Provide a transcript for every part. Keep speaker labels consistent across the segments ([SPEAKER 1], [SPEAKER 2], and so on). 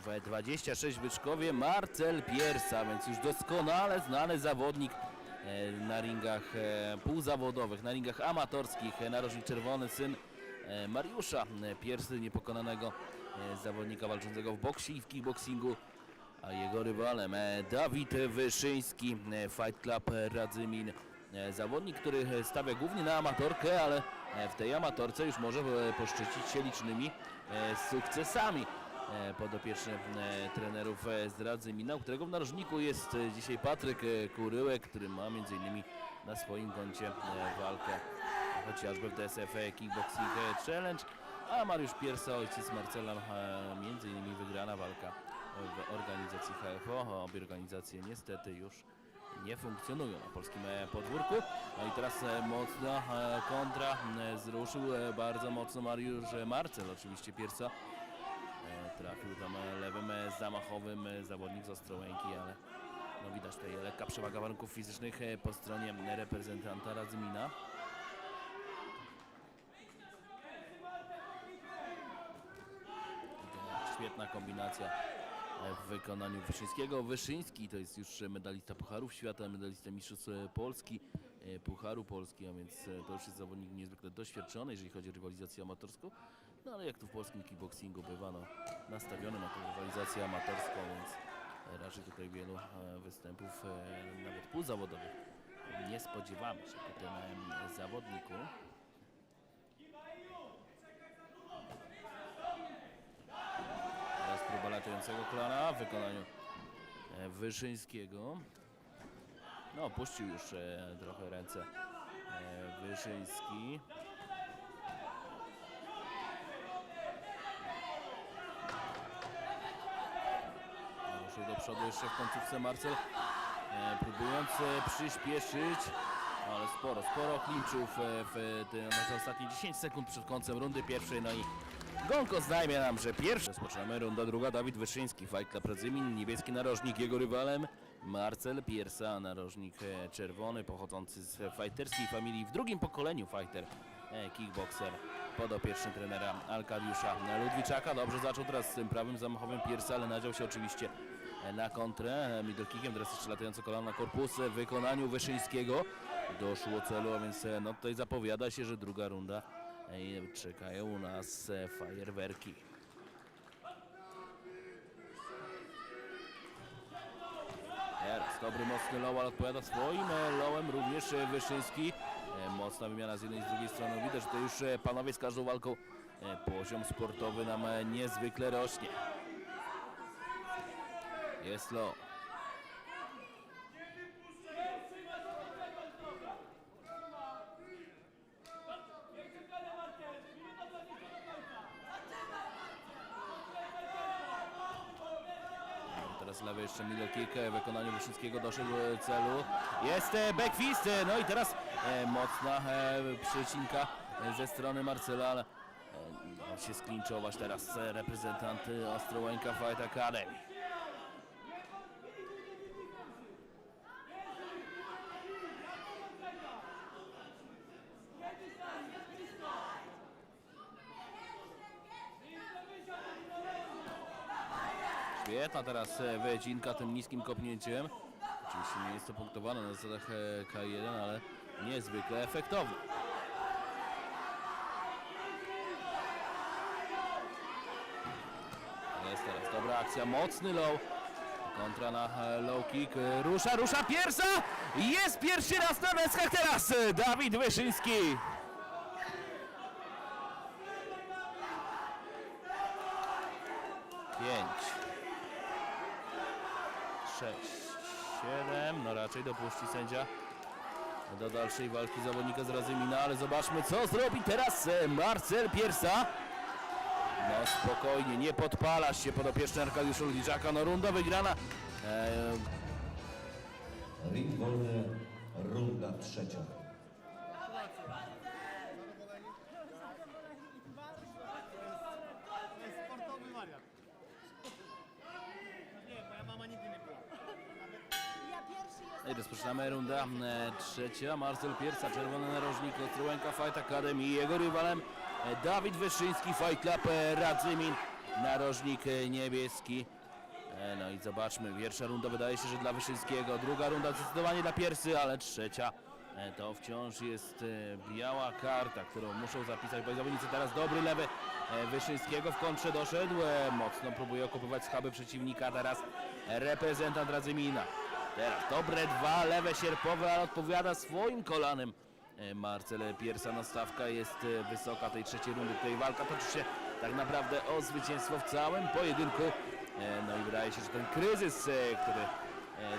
[SPEAKER 1] 26 w Byczkowie, Marcel Piersa, więc już doskonale znany zawodnik e, na ringach e, półzawodowych, na ringach amatorskich, e, narożnik czerwony, syn Mariusza Piersy, niepokonanego zawodnika walczącego w boksie i w kickboxingu, a jego rywalem Dawid Wyszyński, Fight Club Radzymin, zawodnik, który stawia głównie na amatorkę, ale w tej amatorce już może poszczycić się licznymi sukcesami podopieczny e, trenerów e, z Radzymina, u którego w narożniku jest e, dzisiaj Patryk e, Kuryłek, który ma m.in. na swoim koncie e, walkę chociażby w DSF Kickboxing Challenge, a Mariusz Piersa, ojciec Marcela, e, innymi wygrana walka w organizacji HFO. Obie organizacje niestety już nie funkcjonują na polskim e, podwórku. No i teraz e, mocna e, kontra e, zruszył e, bardzo mocno Mariusz e, Marcel, oczywiście Piersa. Trafił tam e, lewym e, zamachowym e, zawodnik z Ostrołęki, ale no widać tutaj lekka przewaga warunków fizycznych po stronie reprezentanta Radzymina. Świetna kombinacja w wykonaniu Wyszyńskiego. Wyszyński to jest już medalista Pucharów Świata, medalista Mistrzostw Polski, Pucharu Polski, a więc to już jest zawodnik niezwykle doświadczony, jeżeli chodzi o rywalizację amatorską. No ale jak tu w polskim kickboxingu bywa, no, nastawiony na tą rywalizację amatorską, więc e, raczej tutaj wielu e, występów, e, nawet półzawodowych, nie spodziewamy się po tym zawodniku. Teraz próba latającego kolana w wykonaniu Wyszyńskiego. No, puścił już trochę ręce Wyszyński. Ruszył do przodu jeszcze w końcówce Marcel, e, próbując e, przyspieszyć, ale sporo, sporo klinczów e, w te ostatnie 10 sekund przed końcem rundy pierwszej, no i Gonko znajmie nam, że pierwszy. Rozpoczynamy runda druga, Dawid Wyszyński, Club Radzymin, niebieski narożnik, jego rywalem Marcel Piersa, narożnik e, czerwony, pochodzący z fighterskiej familii, w drugim pokoleniu. Fighter, kickboxer, podopieczny trenera Arkadiusza Ludwiczaka. Dobrze zaczął teraz z tym prawym zamachowym Piersa, ale nadział się oczywiście na kontrę middle kickiem, teraz jeszcze latające kolano na korpus w wykonaniu Wyszyńskiego. Doszło celu, a więc e, no tutaj zapowiada się, że druga runda e, czekają nas e, fajerwerki. Teraz dobry, mocny low, ale odpowiada swoim lowem również Wyszyński. Mocna wymiana z jednej i z drugiej strony. Widać, że to już panowie z każdą walką poziom sportowy nam niezwykle rośnie. Jest low. Teraz lewy jeszcze middle kick e, w wykonaniu Wyszyńskiego doszedł do celu. Jest e, back fist, e, no i teraz e, mocna e, przycinka e, ze strony Marcela, ale e, się sklinczować teraz e, reprezentant e, Ostrołęka Fight Academy. Świetna teraz e, wycinka tym niskim kopnięciem. Oczywiście nie jest to punktowane na zasadach e, K1, ale niezwykle efektowne. Jest teraz dobra akcja, mocny low. Kontra na e, low kick. Rusza, rusza Piersa! Jest pierwszy raz na deskach teraz Dawid Wyszyński. Pięć. 6, 7, no raczej dopuści sędzia do dalszej walki zawodnika z Razymina, ale zobaczmy co zrobi teraz e, Marcel Piersa. No spokojnie, nie podpalasz się podopieczny Arkadiusza Ludziczaka, no runda wygrana. E,
[SPEAKER 2] Ring wolny, runda trzecia.
[SPEAKER 3] To jest sportowy wariant. Nie, moja mama nigdy nie była.
[SPEAKER 4] Ja pierwszy jestem.
[SPEAKER 1] no i rozpoczynamy runda e, trzecia. Marcel Piersa, czerwony narożnik, Ostrołęka Fight Academy. Jego rywalem e, Dawid Wyszyński, Fight Club e, Radzymin. narożnik niebieski. No i zobaczmy, pierwsza runda wydaje się, że dla Wyszyńskiego, druga runda zdecydowanie dla Piersy, ale trzecia to wciąż jest biała karta, którą muszą zapisać, bo zawodnicy teraz dobry lewy Wyszyńskiego w kontrze doszedł, mocno próbuje okupywać schaby przeciwnika, teraz reprezentant Radzymina. Teraz dobre dwa lewe sierpowe, ale odpowiada swoim kolanem. E, Marcel Piersa, no stawka jest e, wysoka tej trzeciej rundy. Tutaj walka toczy się tak naprawdę o zwycięstwo w całym pojedynku. E, No i wydaje się, że ten kryzys, który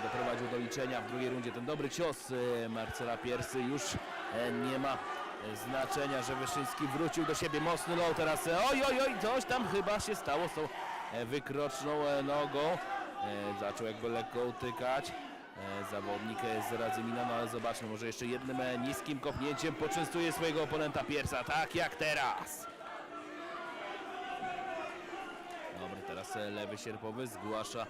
[SPEAKER 1] doprowadził do liczenia w drugiej rundzie, ten dobry cios Marcela Piersy już nie ma znaczenia, że Wyszyński wrócił do siebie mocny low teraz. e, Oj, oj, oj, coś tam chyba się stało z tą wykroczną nogą. E, Zaczął jakby lekko utykać. E, Zawodnik e, z Radzymina, no ale zobaczmy, może jeszcze jednym niskim kopnięciem poczęstuje swojego oponenta Piersa, tak jak teraz. Dobry, teraz lewy sierpowy zgłasza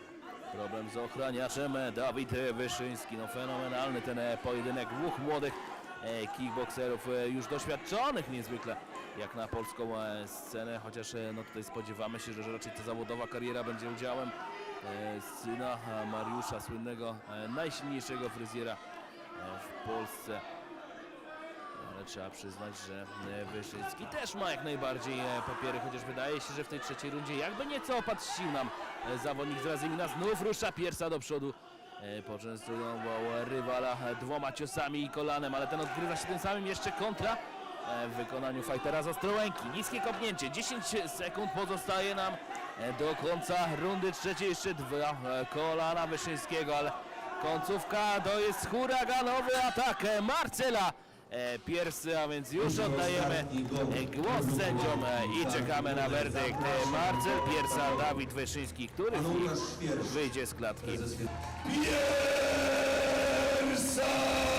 [SPEAKER 1] problem z ochraniaczem Dawid Wyszyński. No fenomenalny ten pojedynek dwóch młodych kickbokserów, już doświadczonych niezwykle jak na polską scenę, chociaż no tutaj spodziewamy się, że raczej ta zawodowa kariera będzie udziałem syna e, Mariusza, słynnego, e, najsilniejszego fryzjera e, w Polsce. Ale trzeba przyznać, że Wyszyński też ma jak najbardziej papiery, chociaż wydaje się, że w tej trzeciej rundzie jakby nieco opatrzył nam zawodnik z Razymina. Znów rusza piersa do przodu. Poczęstują rywala dwoma ciosami i kolanem, ale ten odgrywa się tym samym jeszcze kontra w wykonaniu fightera z Ostrołęki. Niskie kopnięcie, 10 sekund pozostaje nam do końca rundy trzeciej. Jeszcze dwa e, kolana Wyszyńskiego, ale końcówka to jest huraganowy atak e, Marcela e, Piersy, a więc już oddajemy e, głos sędziom e, i czekamy na werdykt. E, Marcel Piersa, Dawid Wyszyński, który wyjdzie z klatki.
[SPEAKER 2] Pani